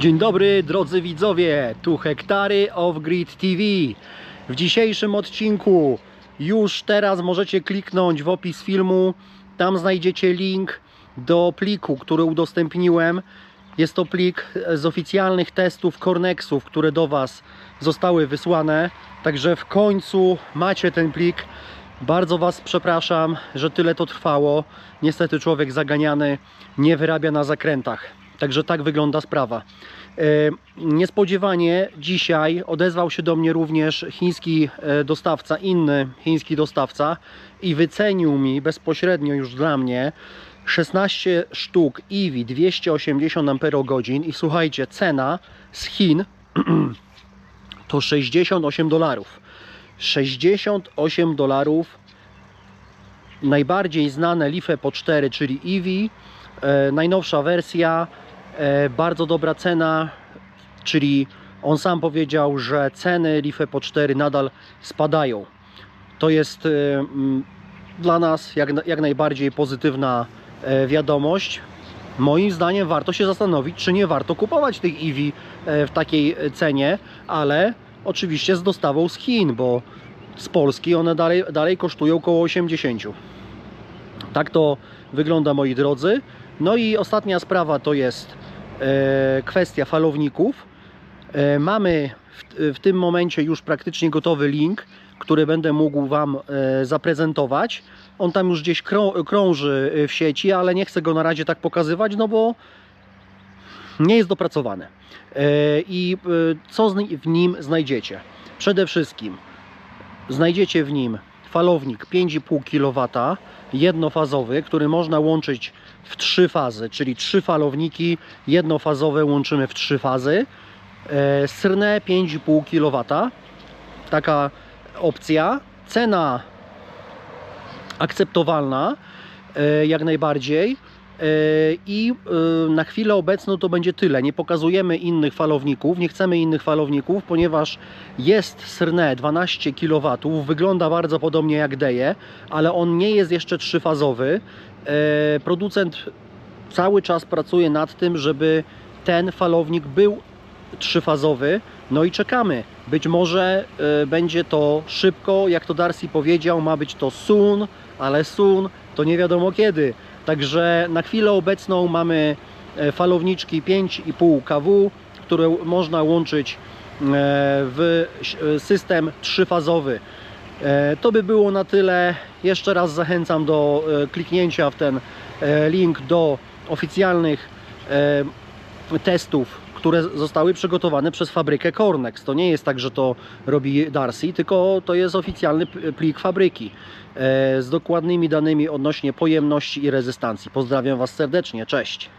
Dzień dobry drodzy widzowie, tu Hektary of Grid TV. W dzisiejszym odcinku już teraz możecie kliknąć w opis filmu. Tam znajdziecie link do pliku, który udostępniłem. Jest to plik z oficjalnych testów Cornexów, które do Was zostały wysłane. Także w końcu macie ten plik. Bardzo Was przepraszam, że tyle to trwało. Niestety człowiek zaganiany nie wyrabia na zakrętach. Także tak wygląda sprawa. E, Niespodziewanie dzisiaj odezwał się do mnie również chiński e, dostawca, inny chiński dostawca i wycenił mi bezpośrednio już dla mnie 16 sztuk EV 280 Ah i słuchajcie, cena z Chin to 68 dolarów. 68 dolarów najbardziej znane Life po 4, czyli EV, e, najnowsza wersja, bardzo dobra cena, czyli on sam powiedział, że ceny Life po 4 nadal spadają. To jest e, dla nas jak, jak najbardziej pozytywna e, wiadomość. Moim zdaniem warto się zastanowić, czy nie warto kupować tych EV e, w takiej e, cenie, ale oczywiście z dostawą z Chin, bo z Polski one dalej, dalej kosztują około 80. Tak to wygląda moi drodzy. No i ostatnia sprawa to jest e, kwestia falowników. E, mamy w, w tym momencie już praktycznie gotowy link, który będę mógł Wam e, zaprezentować. On tam już gdzieś krą, krąży e, w sieci, ale nie chcę go na razie tak pokazywać, no bo nie jest dopracowany. E, I e, co w nim znajdziecie? Przede wszystkim znajdziecie w nim falownik 5,5 kW jednofazowy, który można łączyć w trzy fazy, czyli trzy falowniki jednofazowe łączymy w trzy fazy. Srne 5,5 kW. Taka opcja. Cena akceptowalna e, jak najbardziej. E, I e, na chwilę obecną to będzie tyle. Nie pokazujemy innych falowników, nie chcemy innych falowników, ponieważ jest Srne 12 kW, wygląda bardzo podobnie jak Deje, ale on nie jest jeszcze trzyfazowy. E, Producent cały czas pracuje nad tym, żeby ten falownik był trzyfazowy. No i czekamy. Być może e, będzie to szybko, jak to Darcy powiedział, ma być to soon, ale soon to nie wiadomo kiedy. Także na chwilę obecną mamy e, falowniczki 5,5 kW, które można łączyć e, w e, system trzyfazowy. To by było na tyle. Jeszcze raz zachęcam do kliknięcia w ten link do oficjalnych testów, które zostały przygotowane przez fabrykę Cornex. To nie jest tak, że to robi Darcy, tylko to jest oficjalny plik fabryki e, z dokładnymi danymi odnośnie pojemności i rezystancji. Pozdrawiam Was serdecznie, cześć!